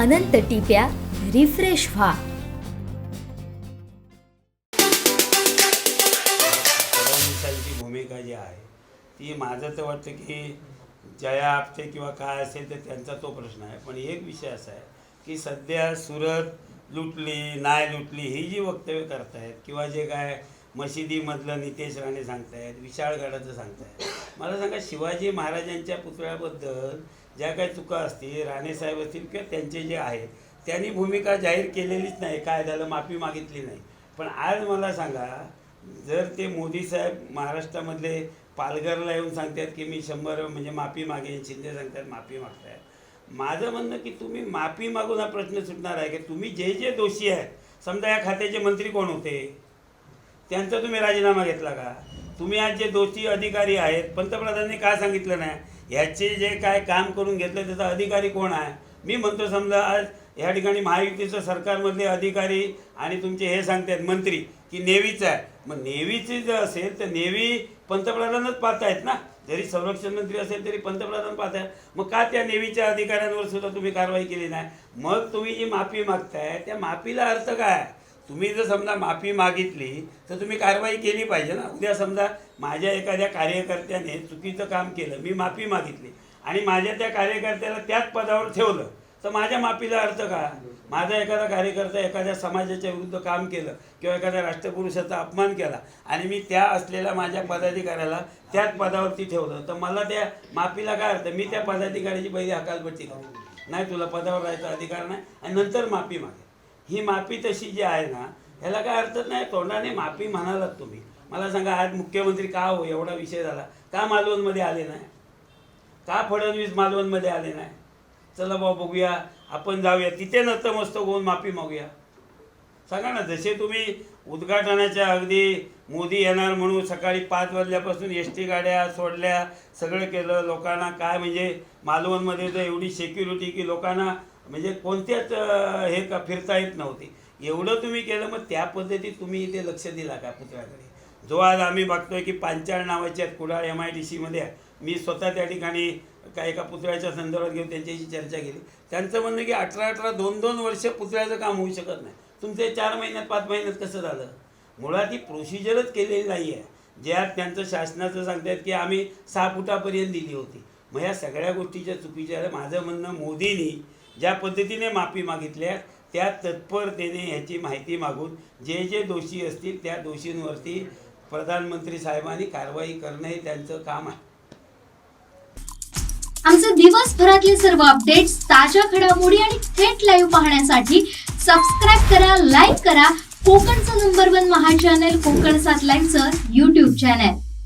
अनंत टिप्या refresh व्हा. भूमिका जी आहे ती माझं तर वाटतं की जया आपटे किंवा काय असेल तर त्यांचा तो प्रश्न आहे. पण एक विषय असा आहे की सध्या सुरत लुटली नाय लुटली ही जी वक्तव्य करतायत किंवा जे काय मशिदीमधलं नितेश राणे सांगतायत विशाळगडाचं सांगतायत. मला सांगा शिवाजी महाराजांच्या पुतळ्याबद्दल ज्या काही चुका असतील राणेसाहेब असतील किंवा त्यांचे जे आहे त्यांनी भूमिका जाहीर केलेलीच नाही काय झालं माफी मागितली नाही. पण आज मला सांगा जर ते मोदी साहेब महाराष्ट्रामधले पालघरला येऊन सांगतात की मी शंभर म्हणजे माफी मागेन शिंदे सांगतात माफी मागतायत. माझं म्हणणं की तुम्ही माफी मागून हा प्रश्न सुटणार आहे की तुम्ही जे जे दोषी आहेत समजा या खात्याचे मंत्री कोण होते? त्यांचा तुम्ही राजीनामा घेतला का? तुम्ही आज जे दोषी अधिकारी आहेत पंतप्रधानांनी का सांगितलं नाही? ह्याचे जे काय काम करून घेतलं त्याचा अधिकारी कोण आहे? मी म्हणतो समजा आज ह्या ठिकाणी महायुतीचं सरकारमधले अधिकारी आणि तुमचे हे सांगतात मंत्री की नेव्हीचं आहे. मग नेव्हीचे जर असेल तर नेव्ही पंतप्रधानच पाहतायत ना? जरी संरक्षण मंत्री असेल तरी पंतप्रधान पाहतायत मग का त्या नेव्हीच्या अधिकाऱ्यांवर सुद्धा तुम्ही कारवाई केली नाही? मग तुम्ही जी माफी मागताय त्या माफीला अर्थ काय? तुम्ही जर समजा माफी मागितली तर तुम्ही कारवाई केली पाहिजे ना. उद्या समजा माझ्या एखाद्या कार्यकर्त्याने चुकीचं काम केलं मी माफी मागितली आणि माझ्या त्या कार्यकर्त्याला त्याच पदावर ठेवलं तर माझ्या माफीला अर्थ का? माझा एखादा कार्यकर्ता एखाद्या समाजाच्या विरुद्ध काम केलं किंवा एखाद्या राष्ट्रपुरुषाचा अपमान केला आणि मी त्या असलेल्या माझ्या पदाधिकाऱ्याला त्याच पदावरती ठेवलं तर मला त्या माफीला काय अर्थ? मी त्या पदाधिकाऱ्याची पहिली हकालपट्टी करू नाही तुला पदावर राहायचा अधिकार नाही आणि नंतर माफी मागे. ही माफी तशी जी आहे ना ह्याला काय अर्थ नाही तोंडाने माफी म्हणालात तुम्ही. मला सांगा आज मुख्यमंत्री का हो एवढा विषय झाला? का मालवणमध्ये आले नाही? का फडणवीस मालवणमध्ये आले नाही? चला भाऊ बघूया. आपण जाऊया. तिथे नतमस्तक होऊन माफी मागूया. सांगा ना जसे तुम्ही उद्घाटनाच्या अगदी मोदी येणार म्हणून सकाळी पाच वाजल्यापासून एस टी गाड्या सोडल्या सगळं केलं लोकांना काय म्हणजे मालवणमध्ये तर एवढी सेक्युरिटी की लोकांना म्हणजे कोणत्याच हे का फिरता येत नव्हती. एवढं तुम्ही केलं मग त्या पद्धतीत तुम्ही इथे लक्ष दिला का पुतळ्याकडे? जो आज आम्ही बघतोय की पांचाळ नावाचे आहेत कुडाळ एम आय डी सीमध्ये मी स्वतः त्या ठिकाणी का एका पुतळ्याच्या संदर्भात घेऊन त्यांच्याशी चर्चा केली. त्यांचं म्हणणं की अठरा अठरा दोन दोन वर्ष पुतळ्याचं काम होऊ शकत नाही. तुमचे चार महिन्यात पाच महिन्यात कसं झालं? मुळात ही प्रोसिजरच केलेली नाही आहे ज्यात त्यांचं शासनाचं सांगतायत की आम्ही सहा फुटापर्यंत दिली होती. मग ह्या सगळ्या गोष्टीच्या चुकीच्या माझं म्हणणं मोदींनी ज्या पद्धतीने माफी मागितल्या त्या तत्परतेने ह्याची माहिती मागून जे जे दोषी असतील त्या दोषींवरती प्रधानमंत्री साहेबांनी कारवाई करणं हे त्यांचं काम आहे. आमचे दिवसभरातले सर्व अपडेट्स ताज्या घडामोडी आणि थेट लाईव्ह पाहण्यासाठी सबस्क्राईब करा लाईक करा. कोकणचं number one Maha channel Kokan सात लाईनचं युट्यूब चॅनल